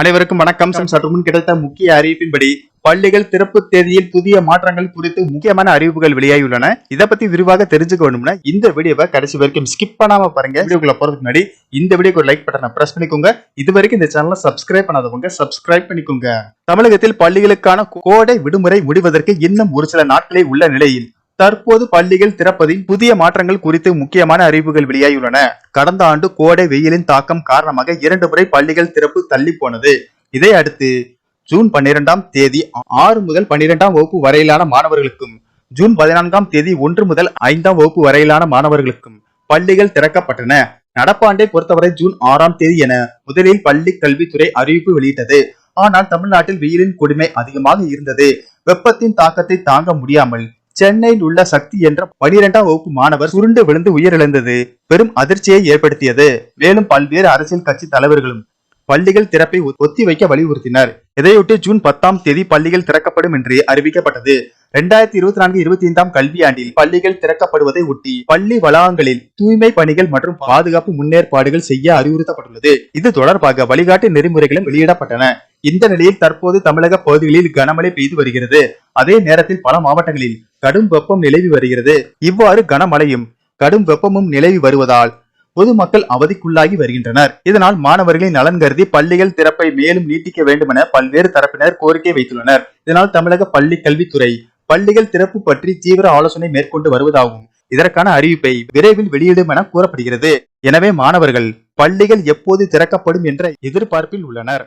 அனைவருக்கும் வணக்கம். சற்று முன் கிடைத்த முக்கிய அறிவிப்பின்படி பள்ளிகள் திறப்பு தேதியில் புதிய மாற்றங்கள் குறித்து முக்கியமான அறிவிப்புகள் வெளியாகியுள்ளன. இதை பத்தி விரிவாக தெரிஞ்சுக்க வேணும்னா இந்த வீடியோவை கடைசி வரைக்கும் ஸ்கிப் பண்ணாம பாருங்க. வீடியோக்குள்ள போறதுக்கு முன்னாடி இந்த வீடியோக்கு ஒரு லைக் பட்டனை பிரஸ் பண்ணிக்கோங்க. இது வரைக்கும் இந்த சேனலை சப்ஸ்கிரைப் பண்ணாதவங்க சப்ஸ்கிரைப் பண்ணிக்கோங்க. தமிழகத்தில் பள்ளிகளுக்கான கோடை விடுமுறை முடிவதற்கு இன்னும் ஒரு சில நாட்களே உள்ள நிலையில் தற்போது பள்ளிகள் திறப்பதில் புதிய மாற்றங்கள் குறித்து முக்கியமான அறிவிப்புகள் வெளியாகியுள்ளன. கடந்த ஆண்டு கோடை வெயிலின் தாக்கம் காரணமாக இரண்டு முறை பள்ளிகள் திறப்பு தள்ளி போனது இதை அடுத்து ஜூன் பன்னிரெண்டாம் தேதி ஆறு முதல் பன்னிரெண்டாம் வகுப்பு வரையிலான மாணவர்களுக்கும் ஜூன் பதினான்காம் தேதி ஒன்று முதல் ஐந்தாம் வகுப்பு வரையிலான மாணவர்களுக்கும் பள்ளிகள் திறக்கப்பட்டன. நடப்பாண்டை பொறுத்தவரை ஜூன் ஆறாம் தேதி என முதலில் பள்ளி கல்வித்துறை அறிவிப்பு வெளியிட்டது. ஆனால் தமிழ்நாட்டில் வெயிலின் கொடுமை அதிகமாக இருந்தது. வெப்பத்தின் தாக்கத்தை தாங்க முடியாமல் சென்னையில் உள்ள சக்தி என்ற பனிரெண்டாம் வகுப்பு மாணவர் சுருண்டு விழுந்து உயிரிழந்தது. பெரும் அதிர்ச்சியை ஏற்படுத்தியது. மேலும் பல்வேறு அரசியல் கட்சி தலைவர்களும் பள்ளிகள் திறப்பை ஒத்திவைக்க வலியுறுத்தினர். இதையொட்டி ஜூன் பத்தாம் தேதி பள்ளிகள் திறக்கப்படும் என்று அறிவிக்கப்பட்டது. இரண்டாயிரத்தி இருபத்தி நான்கு இருபத்தி ஐந்தாம் கல்வியாண்டில் பள்ளிகள் திறக்கப்படுவதை ஒட்டி பள்ளி வளாகங்களில் தூய்மை பணிகள் மற்றும் பாதுகாப்பு முன்னேற்பாடுகள் செய்ய அறிவுறுத்தப்பட்டுள்ளது. இது தொடர்பாக வழிகாட்டு நெறிமுறைகளும் வெளியிடப்பட்டன. இந்த நிலையில் தற்போது தமிழக பகுதிகளில் கனமழை பெய்து வருகிறது. அதே நேரத்தில் பல மாவட்டங்களில் கடும் வெப்பம் நிலவி வருகிறது. இவ்வாறு கனமழையும் கடும் வெப்பமும் நிலவி வருவதால் பொதுமக்கள் அவதிக்குள்ளாகி வருகின்றனர். இதனால் மாணவர்களின் நலன் கருதி பள்ளிகள் திறப்பை மேலும் நீட்டிக்க வேண்டுமென பல்வேறு தரப்பினர் கோரிக்கை வைத்துள்ளனர். இதனால் தமிழக பள்ளி கல்வித்துறை பள்ளிகள் திறப்பு பற்றி தீவிர ஆலோசனை மேற்கொண்டு வருவதாகவும் இதற்கான அறிவிப்பை விரைவில் வெளியிடும் என கூறப்படுகிறது. எனவே மாணவர்கள் பள்ளிகள் எப்போது திறக்கப்படும் என்ற எதிர்பார்ப்பில் உள்ளனர்.